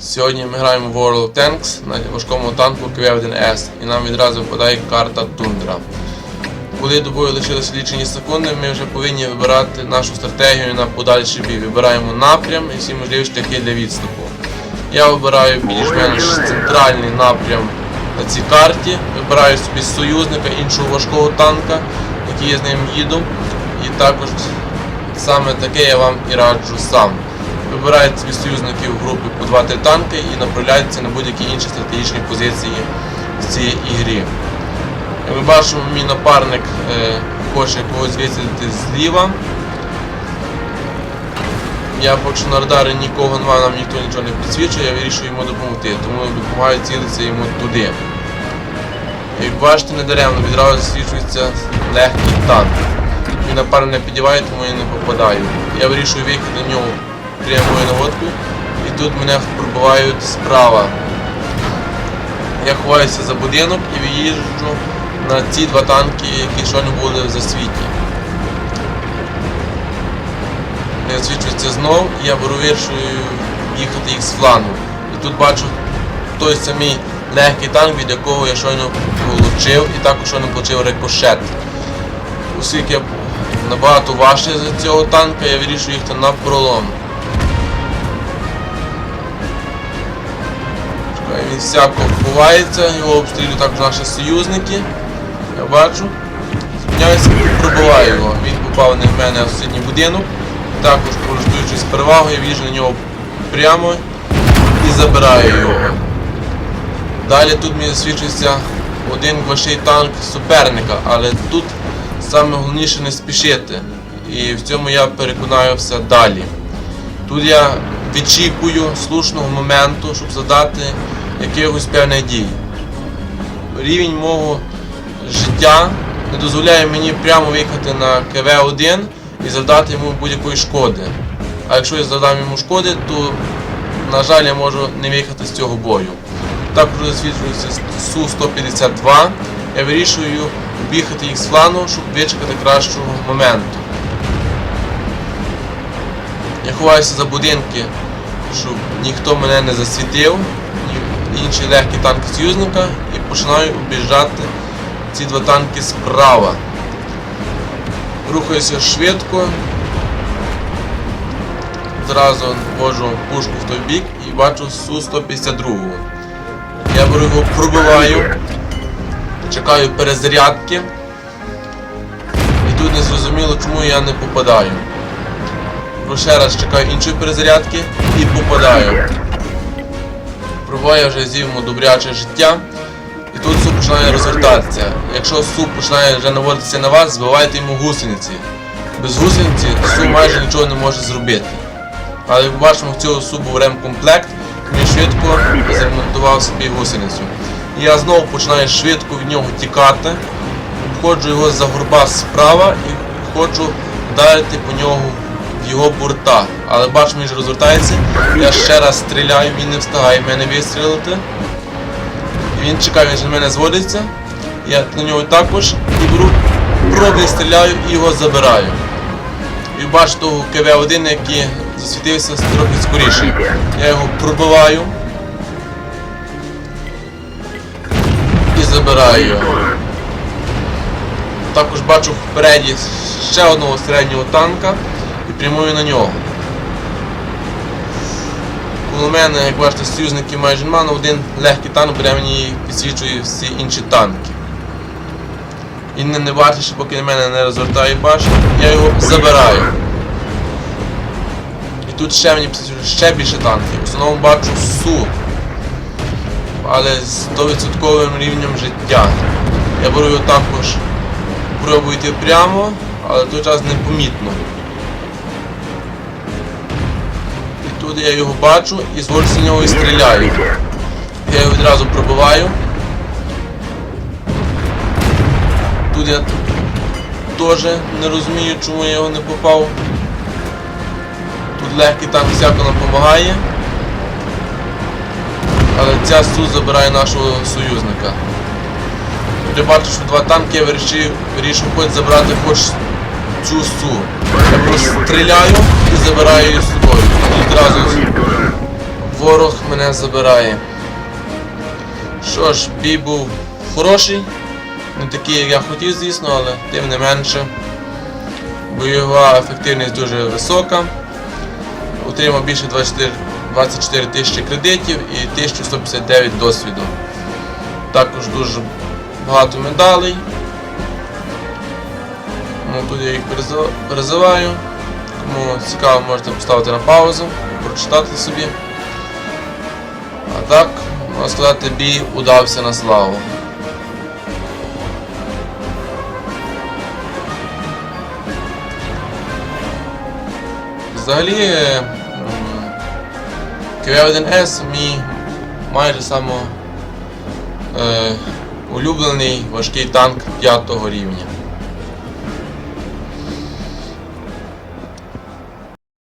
Сьогодні ми граємо в World of Tanks на важкому танку КВ-1С і нам відразу випадає карта Тундра. Коли до бою лишилися лічені секунди, ми вже повинні вибирати нашу стратегію на подальший бій. Вибираємо напрям і всі можливі шляхи для відступу. Я вибираю більш-менш центральний напрям на цій карті, вибираю собі союзника іншого важкого танка, який я з ним їду. І також саме таке я вам і раджу сам. Вибираєте собі союзників в групі по 2-3 танки і направляєтеся на будь-які інші стратегічні позиції в цій ігрі. Ми бачимо, мій напарник е, хоче когось висадити зліва. Я поки на радарі нікого немає, нам ніхто нічого не підсвічує, я вирішую йому допомогти, тому допомагаю цілитися йому туди. Як бачите, недаремно відразу засвічується легкий танк. Мій напарник не підіває, тому я не попадаю. Я вирішую виїхати на нього прямою наводкою і тут мене пробивають справа. Я ховаюся за будинок і виїжджу на ці два танки, які щойно були в засвіті. Не освічується знов, і я вирішую їхати їх з флангу. І тут бачу той самий легкий танк, від якого я щойно получив, і також щойно получив рикошет. Оскільки я набагато важче за цього танка, я вирішую їхати на пролом. Всяко ховається, його обстрілюють також наші союзники. Я бачу. Зупиняюся пробиваю його. Він попав не в мене в сусідній будинок. Також користуючись перевагою, в'їжджу на нього прямо і забираю його. Далі тут мені засвідчується один важкий танк суперника, але тут саме головніше не спішити. І в цьому я переконаюся далі. Тут я відчікую слушного моменту, щоб задати якихось певних дій. Рівень мого життя не дозволяє мені прямо виїхати на КВ-1 і завдати йому будь-якої шкоди. А якщо я завдам йому шкоди, то, на жаль, я можу не виїхати з цього бою. Також засвідчується Су-152. Я вирішую об'їхати їх з флану, щоб вичекати кращого моменту. Я ховаюся за будинки, щоб ніхто мене не засвітив, інші легкі танки союзника і починаю об'їжджати ці два танки справа. Рухаюся швидко. Зразу ввожу пушку в той бік і бачу Су-152. Я беру його, пробиваю, чекаю перезарядки. І тут не зрозуміло, чому я не попадаю. Ще раз чекаю іншої перезарядки і попадаю. Пробиваю вже йому добряче життя. І тут суп починає розвертатися. Якщо суп починає вже наводитися на вас, збивайте йому гусениці. Без гусениці суп майже нічого не може зробити. Але як бачимо, в цього субу в ремкомплект, він швидко заремонтував собі гусеницю. Я знову починаю швидко від нього тікати, обходжу його за горба справа і хочу вдарити по нього його борта. Але бачимо, він ж розвертається. Я ще раз стріляю, він не встигає мене вистрілити. Він чекає, він на мене зводиться. Я на нього також і беру, пробую стріляю і його забираю. І бачу того КВ-1, який засвітився трохи скоріше. Я його пробиваю і забираю його. Також бачу впереді ще одного середнього танка і прямую на нього. Коло мене, як бачите, союзників майже нема, але один легкий танк бере мені підсвічує всі інші танки. І не, не бачиш, поки на мене не розвертає башню, я його забираю. І тут ще мені ще більше танків. В основному бачу СУ. Але з 100% рівнем життя. Я беру його також, пробую йти прямо, але той час непомітно. І я його бачу і з нього і стріляю. Я його відразу пробиваю. Тут я теж не розумію, чому я його не попав. Тут легкий танк всяко нам допомагає. Але ця Су забирає нашого союзника. Тут я бачу, що два танки я вирішив, вирішив хоч забрати хоч цю Су. Я просто стріляю і забираю її з собою. І одразу ворог мене забирає. Що ж, бій був хороший, не такий, як я хотів, звісно, але тим не менше. Бойова ефективність дуже висока. Отримав більше 24, 24 тисячі кредитів і 1159 досвіду. Також дуже багато медалей. Ну, тут я їх перезиваю. Кому цікаво, можете поставити на паузу, прочитати собі. А так, можна сказати, бій удався на славу. Взагалі, м, КВ-1С мій майже само е, улюблений важкий танк 5 рівня.